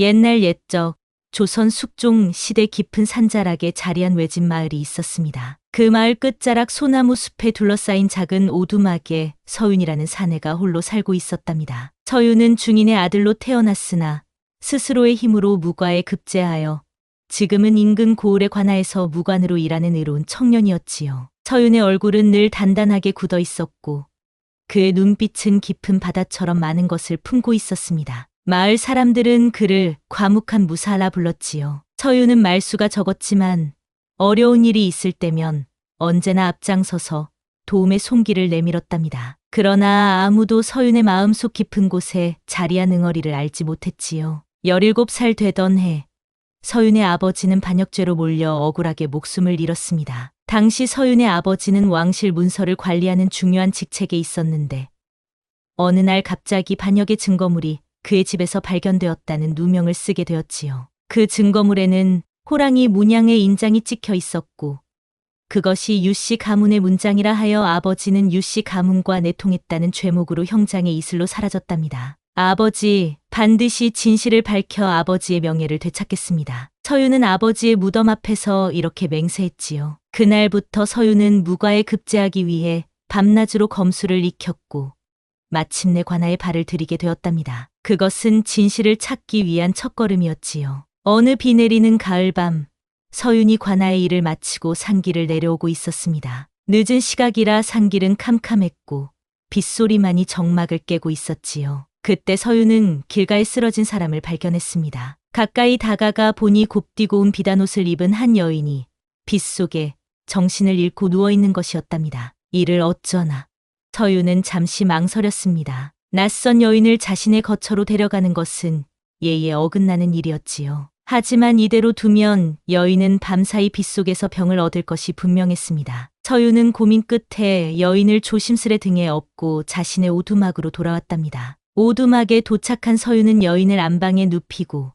옛날 옛적 조선 숙종 시대 깊은 산자락에 자리한 외진 마을이 있었습니다. 그 마을 끝자락 소나무 숲에 둘러싸인 작은 오두막에 서윤이라는 사내가 홀로 살고 있었답니다. 서윤은 중인의 아들로 태어났으나 스스로의 힘으로 무과에 급제하여 지금은 인근 고을의 관아에서 무관으로 일하는 의로운 청년이었지요. 서윤의 얼굴은 늘 단단하게 굳어 있었고 그의 눈빛은 깊은 바다처럼 많은 것을 품고 있었습니다. 마을 사람들은 그를 과묵한 무사라 불렀지요. 서윤은 말수가 적었지만 어려운 일이 있을 때면 언제나 앞장서서 도움의 손길을 내밀었답니다. 그러나 아무도 서윤의 마음속 깊은 곳에 자리한 응어리를 알지 못했지요. 17살 되던 해 서윤의 아버지는 반역죄로 몰려 억울하게 목숨을 잃었습니다. 당시 서윤의 아버지는 왕실 문서를 관리하는 중요한 직책에 있었는데 어느 날 갑자기 반역의 증거물이 그의 집에서 발견되었다는 누명을 쓰게 되었지요. 그 증거물에는 호랑이 문양의 인장이 찍혀 있었고 그것이 유씨 가문의 문장이라 하여 아버지는 유씨 가문과 내통했다는 죄목으로 형장의 이슬로 사라졌답니다. 아버지, 반드시 진실을 밝혀 아버지의 명예를 되찾겠습니다. 서유는 아버지의 무덤 앞에서 이렇게 맹세했지요. 그날부터 서유는 무과에 급제하기 위해 밤낮으로 검수를 익혔고 마침내 관아에 발을 들이게 되었답니다. 그것은 진실을 찾기 위한 첫걸음이었지요. 어느 비 내리는 가을밤, 서윤이 관아의 일을 마치고 산길을 내려오고 있었습니다. 늦은 시각이라 산길은 캄캄했고 빗소리만이 정막을 깨고 있었지요. 그때 서윤은 길가에 쓰러진 사람을 발견했습니다. 가까이 다가가 보니 곱디고 온 비단옷을 입은 한 여인이 빗속에 정신을 잃고 누워있는 것이었답니다. 이를 어쩌나. 서윤은 잠시 망설였습니다. 낯선 여인을 자신의 거처로 데려가는 것은 예의에 어긋나는 일이었지요. 하지만 이대로 두면 여인은 밤사이 빗속에서 병을 얻을 것이 분명했습니다. 서윤은 고민 끝에 여인을 조심스레 등에 업고 자신의 오두막으로 돌아왔답니다. 오두막에 도착한 서윤은 여인을 안방에 눕히고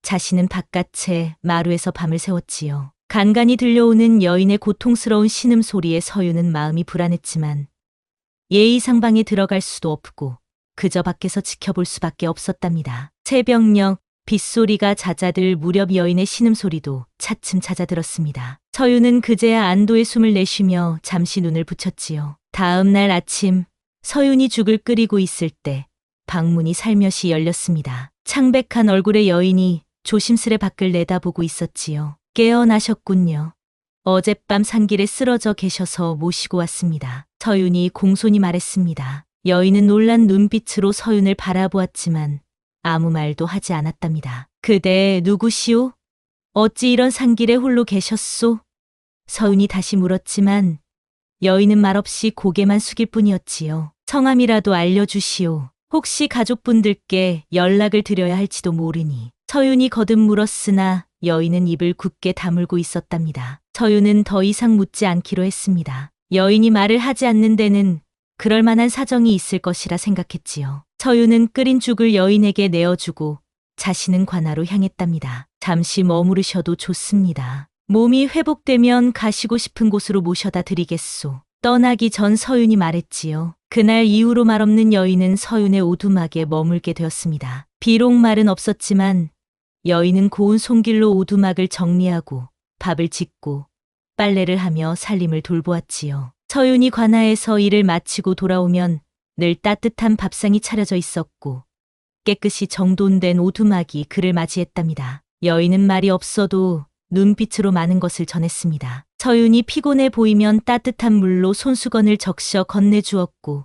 자신은 바깥에 마루에서 밤을 새웠지요. 간간히 들려오는 여인의 고통스러운 신음 소리에 서윤은 마음이 불안했지만 예의상방에 들어갈 수도 없고 그저 밖에서 지켜볼 수밖에 없었답니다. 새벽녘 빗소리가 잦아들 무렵 여인의 신음소리도 차츰 잦아들었습니다. 서윤은 그제야 안도의 숨을 내쉬며 잠시 눈을 붙였지요. 다음 날 아침 서윤이 죽을 끓이고 있을 때 방문이 살며시 열렸습니다. 창백한 얼굴의 여인이 조심스레 밖을 내다보고 있었지요. 깨어나셨군요. 어젯밤 산길에 쓰러져 계셔서 모시고 왔습니다. 서윤이 공손히 말했습니다. 여인은 놀란 눈빛으로 서윤을 바라보았지만 아무 말도 하지 않았답니다. 그대 누구시오? 어찌 이런 산길에 홀로 계셨소? 서윤이 다시 물었지만 여인은 말없이 고개만 숙일 뿐이었지요. 성함이라도 알려주시오. 혹시 가족분들께 연락을 드려야 할지도 모르니. 서윤이 거듭 물었으나 여인은 입을 굳게 다물고 있었답니다. 서윤은 더 이상 묻지 않기로 했습니다. 여인이 말을 하지 않는 데는 그럴 만한 사정이 있을 것이라 생각했지요. 서윤은 끓인 죽을 여인에게 내어주고 자신은 관아로 향했답니다. 잠시 머무르셔도 좋습니다. 몸이 회복되면 가시고 싶은 곳으로 모셔다 드리겠소. 떠나기 전 서윤이 말했지요. 그날 이후로 말없는 여인은 서윤의 오두막에 머물게 되었습니다. 비록 말은 없었지만 여인은 고운 손길로 오두막을 정리하고 밥을 짓고 빨래를 하며 살림을 돌보았지요. 서윤이 관아에서 일을 마치고 돌아오면 늘 따뜻한 밥상이 차려져 있었고 깨끗이 정돈된 오두막이 그를 맞이했답니다. 여인은 말이 없어도 눈빛으로 많은 것을 전했습니다. 서윤이 피곤해 보이면 따뜻한 물로 손수건을 적셔 건네주었고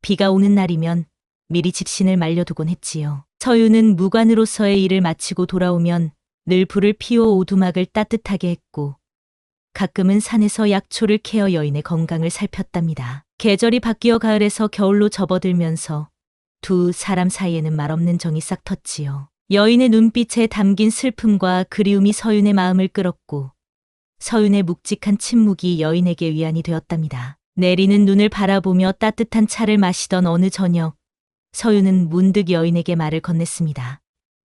비가 오는 날이면 미리 집신을 말려두곤 했지요. 서윤은 무관으로서의 일을 마치고 돌아오면 늘 불을 피워 오두막을 따뜻하게 했고 가끔은 산에서 약초를 캐어 여인의 건강을 살폈답니다. 계절이 바뀌어 가을에서 겨울로 접어들면서 두 사람 사이에는 말없는 정이 싹 텄지요. 여인의 눈빛에 담긴 슬픔과 그리움이 서윤의 마음을 끌었고 서윤의 묵직한 침묵이 여인에게 위안이 되었답니다. 내리는 눈을 바라보며 따뜻한 차를 마시던 어느 저녁 서윤은 문득 여인에게 말을 건넸습니다.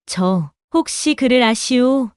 저 혹시 그를 아시오?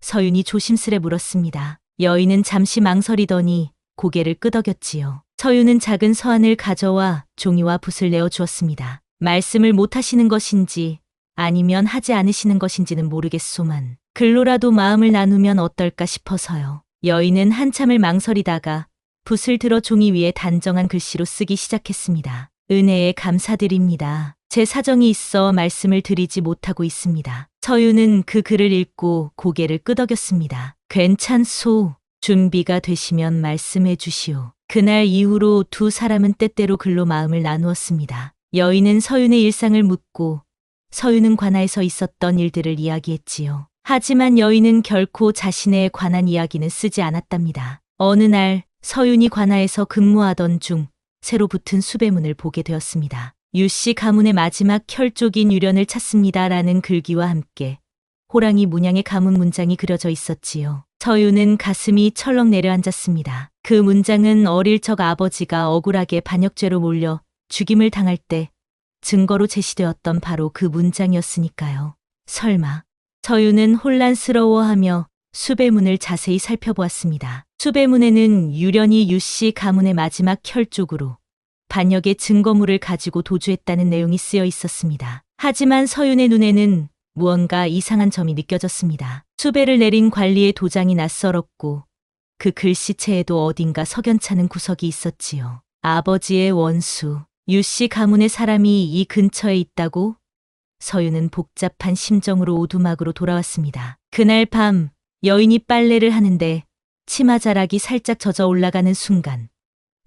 서윤이 조심스레 물었습니다. 여인은 잠시 망설이더니 고개를 끄덕였지요. 서윤은 작은 서한을 가져와 종이와 붓을 내어 주었습니다. 말씀을 못 하시는 것인지 아니면 하지 않으시는 것인지는 모르겠소만 글로라도 마음을 나누면 어떨까 싶어서요. 여인은 한참을 망설이다가 붓을 들어 종이 위에 단정한 글씨로 쓰기 시작했습니다. 은혜에 감사드립니다. 제 사정이 있어 말씀을 드리지 못하고 있습니다. 서유는 그 글을 읽고 고개를 끄덕였습니다. 괜찮소. 준비가 되시면 말씀해 주시오. 그날 이후로 두 사람은 때때로 글로 마음을 나누었습니다. 여인은 서윤의 일상을 묻고 서윤은 관아에서 있었던 일들을 이야기했지요. 하지만 여인은 결코 자신에 관한 이야기는 쓰지 않았답니다. 어느 날 서윤이 관아에서 근무하던 중 새로 붙은 수배문을 보게 되었습니다. 유씨 가문의 마지막 혈족인 유련을 찾습니다라는 글귀와 함께 호랑이 문양의 가문 문장이 그려져 있었지요. 서윤은 가슴이 철렁 내려앉았습니다. 그 문장은 어릴 적 아버지가 억울하게 반역죄로 몰려 죽임을 당할 때 증거로 제시되었던 바로 그 문장이었으니까요. 설마 서윤은 혼란스러워하며 수배문을 자세히 살펴보았습니다. 수배문에는 유련이 유씨 가문의 마지막 혈족으로 반역의 증거물을 가지고 도주했다는 내용이 쓰여 있었습니다. 하지만 서윤의 눈에는 무언가 이상한 점이 느껴졌습니다. 수배를 내린 관리의 도장이 낯설었고 그 글씨체에도 어딘가 석연찮은 구석이 있었지요. 아버지의 원수, 유씨 가문의 사람이 이 근처에 있다고? 서윤은 복잡한 심정으로 오두막으로 돌아왔습니다. 그날 밤 여인이 빨래를 하는데 치마 자락이 살짝 젖어 올라가는 순간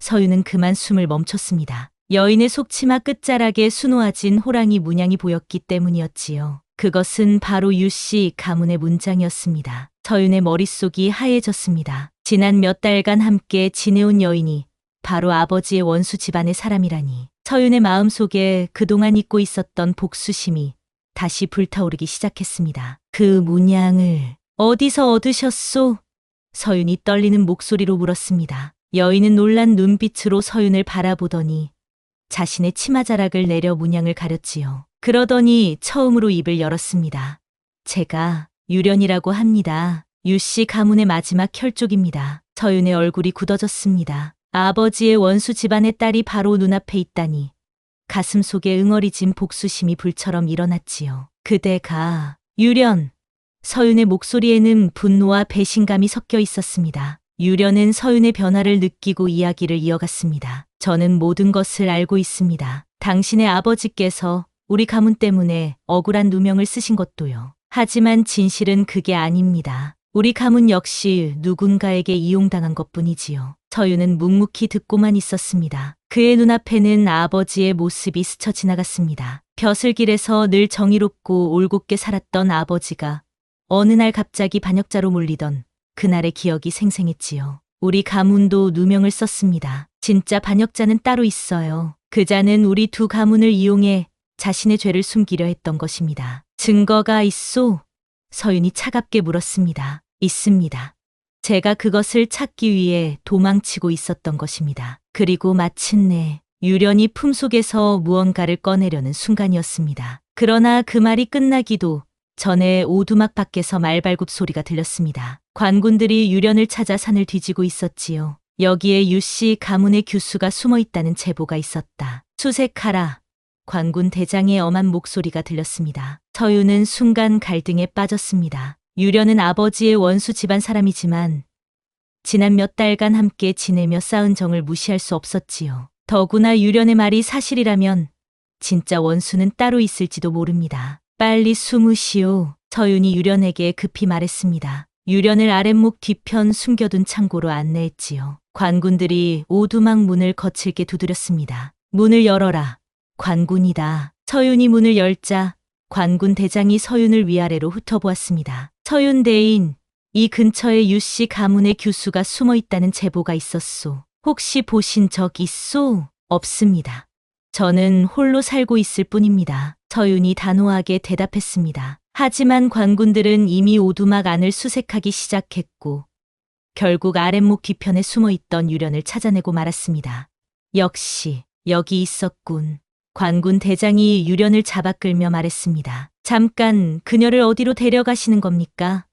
서윤은 그만 숨을 멈췄습니다. 여인의 속치마 끝자락에 수놓아진 호랑이 문양이 보였기 때문이었지요. 그것은 바로 유씨 가문의 문장이었습니다. 서윤의 머릿속이 하얘졌습니다. 지난 몇 달간 함께 지내온 여인이 바로 아버지의 원수 집안의 사람이라니. 서윤의 마음속에 그동안 잊고 있었던 복수심이 다시 불타오르기 시작했습니다. 그 문양을 어디서 얻으셨소? 서윤이 떨리는 목소리로 물었습니다. 여인은 놀란 눈빛으로 서윤을 바라보더니 자신의 치마자락을 내려 문양을 가렸지요. 그러더니 처음으로 입을 열었습니다. 제가 유련이라고 합니다. 유씨 가문의 마지막 혈족입니다. 서윤의 얼굴이 굳어졌습니다. 아버지의 원수 집안의 딸이 바로 눈앞에 있다니 가슴 속에 응어리진 복수심이 불처럼 일어났지요. 그대가 유련. 서윤의 목소리에는 분노와 배신감이 섞여 있었습니다. 유련은 서윤의 변화를 느끼고 이야기를 이어갔습니다. 저는 모든 것을 알고 있습니다. 당신의 아버지께서 우리 가문 때문에 억울한 누명을 쓰신 것도요. 하지만 진실은 그게 아닙니다. 우리 가문 역시 누군가에게 이용당한 것 뿐이지요. 서윤은 묵묵히 듣고만 있었습니다. 그의 눈앞에는 아버지의 모습이 스쳐 지나갔습니다. 벼슬길에서 늘 정의롭고 올곧게 살았던 아버지가 어느 날 갑자기 반역자로 몰리던 그날의 기억이 생생했지요. 우리 가문도 누명을 썼습니다. 진짜 반역자는 따로 있어요. 그 자는 우리 두 가문을 이용해 자신의 죄를 숨기려 했던 것입니다. 증거가 있소? 서윤이 차갑게 물었습니다. 있습니다. 제가 그것을 찾기 위해 도망치고 있었던 것입니다. 그리고 마침내 유련이 품속에서 무언가를 꺼내려는 순간이었습니다. 그러나 그 말이 끝나기도 전에 오두막 밖에서 말발굽 소리가 들렸습니다. 관군들이 유련을 찾아 산을 뒤지고 있었지요. 여기에 유씨 가문의 규수가 숨어 있다는 제보가 있었다. 수색하라. 관군 대장의 엄한 목소리가 들렸습니다. 서유는 순간 갈등에 빠졌습니다. 유련은 아버지의 원수 집안 사람이지만 지난 몇 달간 함께 지내며 쌓은 정을 무시할 수 없었지요. 더구나 유련의 말이 사실이라면 진짜 원수는 따로 있을지도 모릅니다. 빨리 숨으시오. 서윤이 유련에게 급히 말했습니다. 유련을 아랫목 뒤편 숨겨둔 창고로 안내했지요. 관군들이 오두막 문을 거칠게 두드렸습니다. 문을 열어라. 관군이다. 서윤이 문을 열자 관군 대장이 서윤을 위아래로 훑어보았습니다. 서윤 대인, 이 근처에 유씨 가문의 규수가 숨어 있다는 제보가 있었소. 혹시 보신 적 있소? 없습니다. 저는 홀로 살고 있을 뿐입니다. 서윤이 단호하게 대답했습니다. 하지만 관군들은 이미 오두막 안을 수색하기 시작했고 결국 아랫목 뒤편에 숨어 있던 유련을 찾아내고 말았습니다. 역시 여기 있었군. 관군 대장이 유련을 잡아 끌며 말했습니다. 잠깐 그녀를 어디로 데려가시는 겁니까?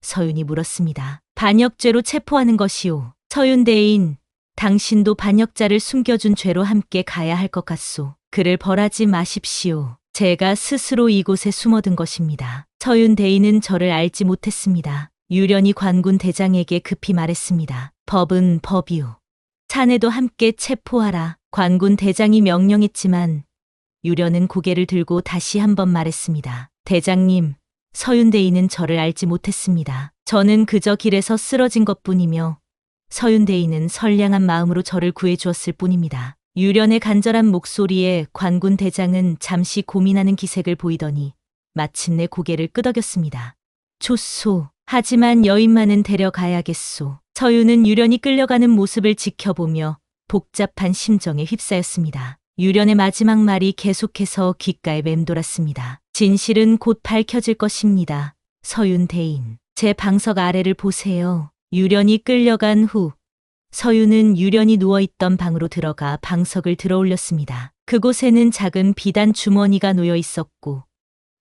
서윤이 물었습니다. 반역죄로 체포하는 것이오. 서윤 대인, 당신도 반역자를 숨겨준 죄로 함께 가야 할 것 같소. 그를 벌하지 마십시오. 제가 스스로 이곳에 숨어든 것입니다. 서윤 대인은 저를 알지 못했습니다. 유련이 관군 대장에게 급히 말했습니다. 법은 법이요. 자네도 함께 체포하라. 관군 대장이 명령했지만 유련은 고개를 들고 다시 한번 말했습니다. 대장님, 서윤 대인은 저를 알지 못했습니다. 저는 그저 길에서 쓰러진 것 뿐이며 서윤 대인은 선량한 마음으로 저를 구해 주었을 뿐입니다. 유련의 간절한 목소리에 관군 대장은 잠시 고민하는 기색을 보이더니 마침내 고개를 끄덕였습니다. 좋소. 하지만 여인만은 데려가야겠소. 서윤은 유련이 끌려가는 모습을 지켜보며 복잡한 심정에 휩싸였습니다. 유련의 마지막 말이 계속해서 귓가에 맴돌았습니다. 진실은 곧 밝혀질 것입니다. 서윤 대인. 제 방석 아래를 보세요. 유련이 끌려간 후 서윤은 유련이 누워있던 방으로 들어가 방석을 들어 올렸습니다. 그곳에는 작은 비단 주머니가 놓여 있었고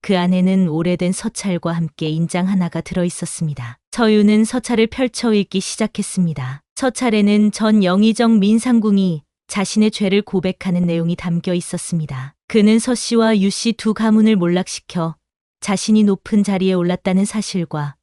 그 안에는 오래된 서찰과 함께 인장 하나가 들어 있었습니다. 서윤은 서찰을 펼쳐 읽기 시작했습니다. 서찰에는 전 영의정 민상궁이 자신의 죄를 고백하는 내용이 담겨 있었습니다. 그는 서 씨와 유 씨 두 가문을 몰락시켜 자신이 높은 자리에 올랐다는 사실과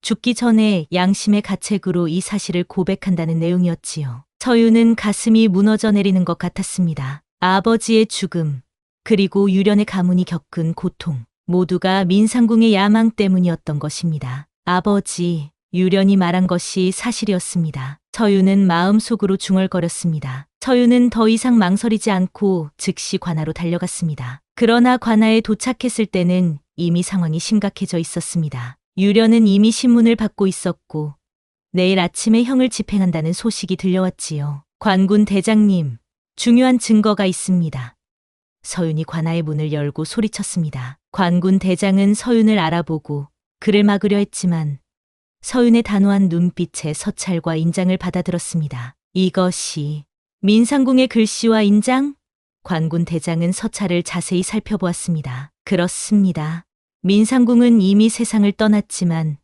죽기 전에 양심의 가책으로 이 사실을 고백한다는 내용이었지요. 서유는 가슴이 무너져 내리는 것 같았습니다. 아버지의 죽음, 그리고 유련의 가문이 겪은 고통, 모두가 민상궁의 야망 때문이었던 것입니다. 아버지, 유련이 말한 것이 사실이었습니다. 서유는 마음속으로 중얼거렸습니다. 서유는 더 이상 망설이지 않고 즉시 관하로 달려갔습니다. 그러나 관하에 도착했을 때는 이미 상황이 심각해져 있었습니다. 유련은 이미 신문을 받고 있었고 내일 아침에 형을 집행한다는 소식이 들려왔지요. 관군 대장님, 중요한 증거가 있습니다. 서윤이 관아의 문을 열고 소리쳤습니다. 관군 대장은 서윤을 알아보고 그를 막으려 했지만 서윤의 단호한 눈빛에 서찰과 인장을 받아들었습니다. 이것이 민상궁의 글씨와 인장? 관군 대장은 서찰을 자세히 살펴보았습니다. 그렇습니다. 민상궁은 이미 세상을 떠났지만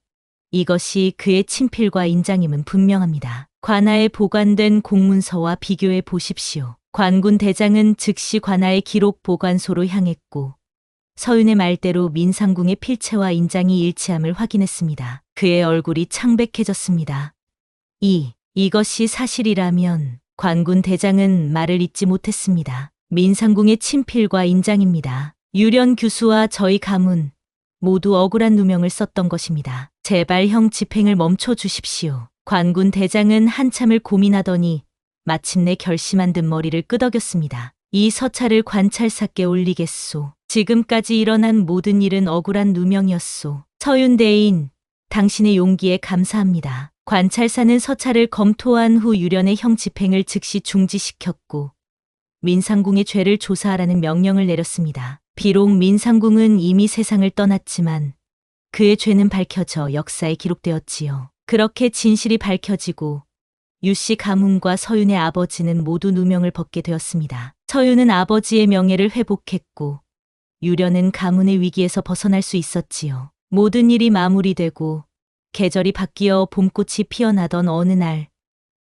이것이 그의 친필과 인장임은 분명합니다. 관아에 보관된 공문서와 비교해 보십시오. 관군 대장은 즉시 관아의 기록 보관소로 향했고 서윤의 말대로 민상궁의 필체와 인장이 일치함을 확인했습니다. 그의 얼굴이 창백해졌습니다. 이, 이것이 사실이라면 관군 대장은 말을 잇지 못했습니다. 민상궁의 친필과 인장입니다. 유련 교수와 저희 가문 모두 억울한 누명을 썼던 것입니다. 제발 형 집행을 멈춰 주십시오. 관군 대장은 한참을 고민하더니 마침내 결심한 듯 머리를 끄덕였습니다. 이 서찰을 관찰사께 올리겠소. 지금까지 일어난 모든 일은 억울한 누명이었소. 서윤대인, 당신의 용기에 감사합니다. 관찰사는 서찰을 검토한 후 유련의 형 집행을 즉시 중지시켰고 민상궁의 죄를 조사하라는 명령을 내렸습니다. 비록 민상궁은 이미 세상을 떠났지만 그의 죄는 밝혀져 역사에 기록되었지요. 그렇게 진실이 밝혀지고 유씨 가문과 서윤의 아버지는 모두 누명을 벗게 되었습니다. 서윤은 아버지의 명예를 회복했고 유련은 가문의 위기에서 벗어날 수 있었지요. 모든 일이 마무리되고 계절이 바뀌어 봄꽃이 피어나던 어느 날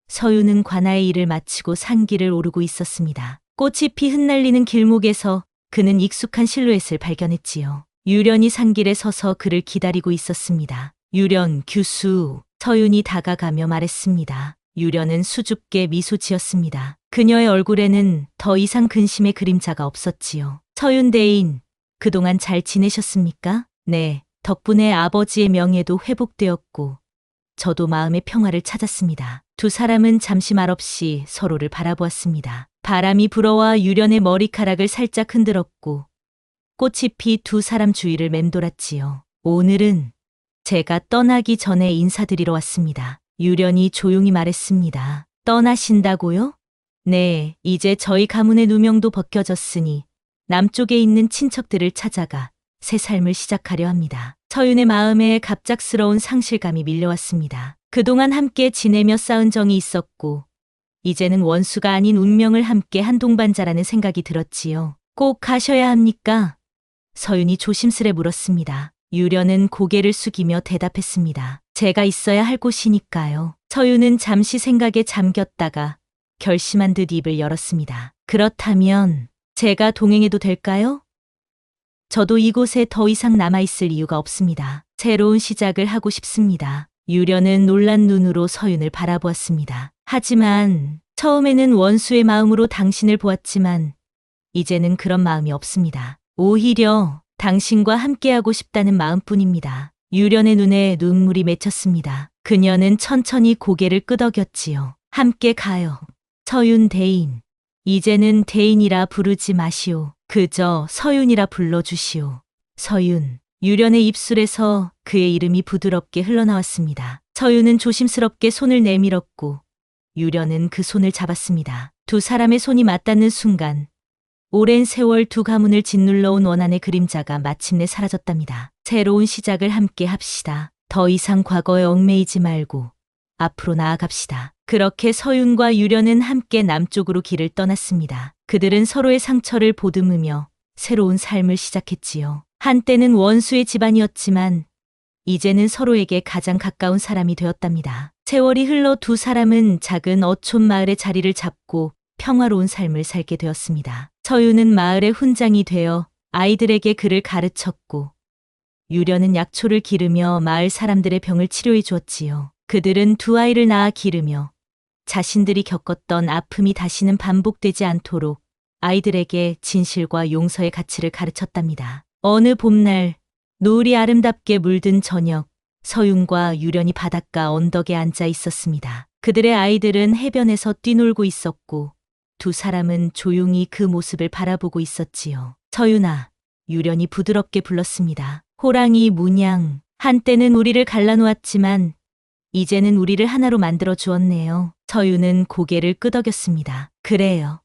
서윤은 관아의 일을 마치고 산길을 오르고 있었습니다. 꽃이 피 흩날리는 길목에서 그는 익숙한 실루엣을 발견했지요. 유련이 산길에 서서 그를 기다리고 있었습니다. 유련 규수 서윤이 다가가며 말했습니다. 유련은 수줍게 미소 지었습니다. 그녀의 얼굴에는 더 이상 근심의 그림자가 없었지요. 서윤 대인, 그동안 잘 지내셨습니까? 네, 덕분에 아버지의 명예도 회복되었고, 저도 마음의 평화를 찾았습니다. 두 사람은 잠시 말없이 서로를 바라보았습니다. 바람이 불어와 유련의 머리카락을 살짝 흔들었고, 꽃이 피 두 사람 주위를 맴돌았지요. 오늘은 제가 떠나기 전에 인사드리러 왔습니다. 유련이 조용히 말했습니다. 떠나신다고요? 네, 이제 저희 가문의 누명도 벗겨졌으니 남쪽에 있는 친척들을 찾아가 새 삶을 시작하려 합니다. 서윤의 마음에 갑작스러운 상실감이 밀려왔습니다. 그동안 함께 지내며 쌓은 정이 있었고, 이제는 원수가 아닌 운명을 함께 한 동반자라는 생각이 들었지요. 꼭 가셔야 합니까? 서윤이 조심스레 물었습니다. 유련은 고개를 숙이며 대답했습니다. 제가 있어야 할 곳이니까요. 서윤은 잠시 생각에 잠겼다가 결심한 듯 입을 열었습니다. 그렇다면 제가 동행해도 될까요? 저도 이곳에 더 이상 남아있을 이유가 없습니다. 새로운 시작을 하고 싶습니다. 유련은 놀란 눈으로 서윤을 바라보았습니다. 하지만 처음에는 원수의 마음으로 당신을 보았지만 이제는 그런 마음이 없습니다. 오히려 당신과 함께하고 싶다는 마음뿐입니다. 유련의 눈에 눈물이 맺혔습니다. 그녀는 천천히 고개를 끄덕였지요. 함께 가요. 서윤 대인. 이제는 대인이라 부르지 마시오. 그저 서윤이라 불러주시오. 서윤. 유련의 입술에서 그의 이름이 부드럽게 흘러나왔습니다. 서윤은 조심스럽게 손을 내밀었고 유련은 그 손을 잡았습니다. 두 사람의 손이 맞닿는 순간 오랜 세월 두 가문을 짓눌러온 원한의 그림자가 마침내 사라졌답니다. 새로운 시작을 함께 합시다. 더 이상 과거에 얽매이지 말고 앞으로 나아갑시다. 그렇게 서윤과 유련은 함께 남쪽으로 길을 떠났습니다. 그들은 서로의 상처를 보듬으며 새로운 삶을 시작했지요. 한때는 원수의 집안이었지만 이제는 서로에게 가장 가까운 사람이 되었답니다. 세월이 흘러 두 사람은 작은 어촌 마을의 자리를 잡고 평화로운 삶을 살게 되었습니다. 서유는 마을의 훈장이 되어 아이들에게 글을 가르쳤고 유련은 약초를 기르며 마을 사람들의 병을 치료해 주었지요. 그들은 두 아이를 낳아 기르며 자신들이 겪었던 아픔이 다시는 반복되지 않도록 아이들에게 진실과 용서의 가치를 가르쳤답니다. 어느 봄날 노을이 아름답게 물든 저녁 서윤과 유련이 바닷가 언덕에 앉아 있었습니다. 그들의 아이들은 해변에서 뛰놀고 있었고 두 사람은 조용히 그 모습을 바라보고 있었지요. 서윤아, 유련이 부드럽게 불렀습니다. 호랑이 문양, 한때는 우리를 갈라놓았지만 이제는 우리를 하나로 만들어 주었네요. 서윤은 고개를 끄덕였습니다. 그래요.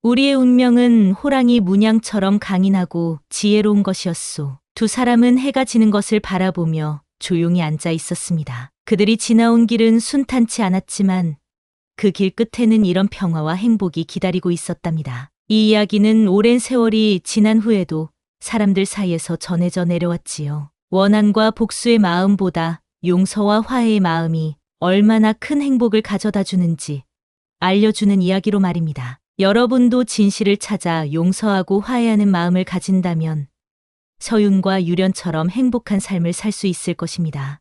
우리의 운명은 호랑이 문양처럼 강인하고 지혜로운 것이었소. 두 사람은 해가 지는 것을 바라보며 조용히 앉아 있었습니다. 그들이 지나온 길은 순탄치 않았지만 그 길 끝에는 이런 평화와 행복이 기다리고 있었답니다. 이 이야기는 오랜 세월이 지난 후에도 사람들 사이에서 전해져 내려왔지요. 원한과 복수의 마음보다 용서와 화해의 마음이 얼마나 큰 행복을 가져다 주는지 알려주는 이야기로 말입니다. 여러분도 진실을 찾아 용서하고 화해하는 마음을 가진다면 서윤과 유련처럼 행복한 삶을 살 수 있을 것입니다.